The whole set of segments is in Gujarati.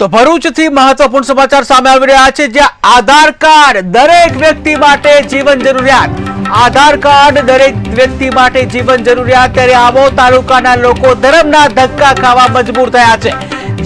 તો ભરૂચથી મહત્વપૂર્ણ સમાચાર સામે આવી રહ્યા છે, જ્યાં આધાર કાર્ડ દરેક વ્યક્તિ માટે જીવન જરૂરિયાત. આધાર કાર્ડ દરેક વ્યક્તિ માટે જીવન જરૂરિયાત. ત્યારે આવો તાલુકાના લોકો ધર્મના ધક્કા ખાવા મજબૂર થયા છે.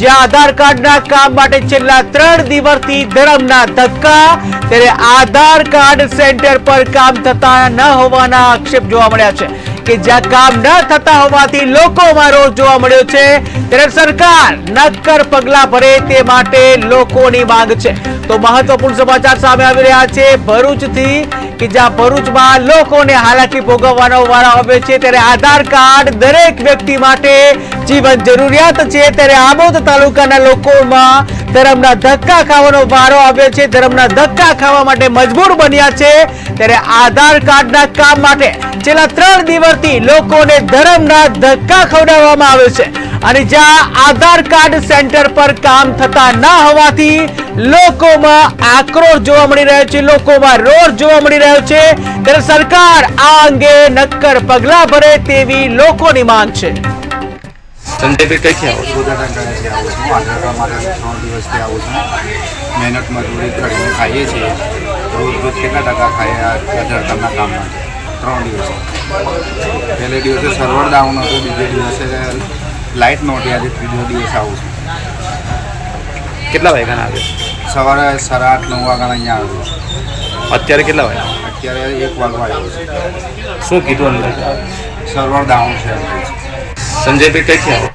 જ્યાં આધાર કાર્ડના કામ માટે છેલ્લા ત્રણ દિવસથી ધર્મના ધક્કા. ત્યારે આધાર કાર્ડ સેન્ટર પર કામ થતા ન હોવાના આક્ષેપ જોવા મળ્યા છે. કે જ્યાં કામ ન થતા હોવાથી લોકોમાં રોષ જોવા મળ્યો છે. ત્યારે સરકાર નક્કર પગલા ભરે તે માટે લોકોની માંગ છે. તો મહત્વપૂર્ણ સમાચાર સામે આવી રહ્યા છે. ભરૂચથી કે જ્યાં ભરૂચમાં લોકોને હાલાકી ભોગવવાનો વારો આવ્યો છે, ત્યારે આધાર કાર્ડ દરેક વ્યક્તિ માટે જીવન જરૂરિયાત છે. ત્યારે આમોદ તાલુકાના લોકોમાં ધર્મના ધક્કા ખાવાનો વારો આવ્યો છે. ધર્મના ધક્કા ખાવા માટે મજબૂર બન્યા છે. ત્યારે આધાર કાર્ડના કામ માટે છેલ્લા ત્રણ દિવસથી લોકોને ધર્મના ધક્કા ખવડાવવામાં આવે છે. અને જ્યાં આધાર કાર્ડ સેન્ટર પર કામ થતા ન હોવાથી લોકોમાં આક્રોશ જોવા મળી રહ્યો છે. લોકોમાં રોષ જોવા મળી રહ્યો છે. ત્યારે સરકાર આ અંગે નક્કર પગલા ભરે તેવી લોકોની માંગ છે. સંજયભાઈ કઈથી આવો છો? ગોદાટા ગાળાથી આવું છું. આધાર મારા માટે ત્રણ દિવસથી આવું છું. મહેનત મજૂરી કરીને ખાઈએ છીએ. રોજ રોજ કેટલા ટકા ખાઈએ આ કાર્ડના કામ માટે ત્રણ દિવસ. પહેલે દિવસે સર્વર ડાઉન હતું બીજે દિવસે લાઇટ નહોતી આજે ત્રીજો દિવસ આવું છું. કેટલા વાગ્યાના આવે? સવારે સાડા આઠ નવ વાગ્યાના અહીંયા આવ્યું અત્યારે કેટલા વાગ્યા? અત્યારે એક વાગવા આવ્યો છે. શું કીધું અંદર? સર્વર ડાઉન છે સંજય. સંજયભાઈ કઈથી આવો?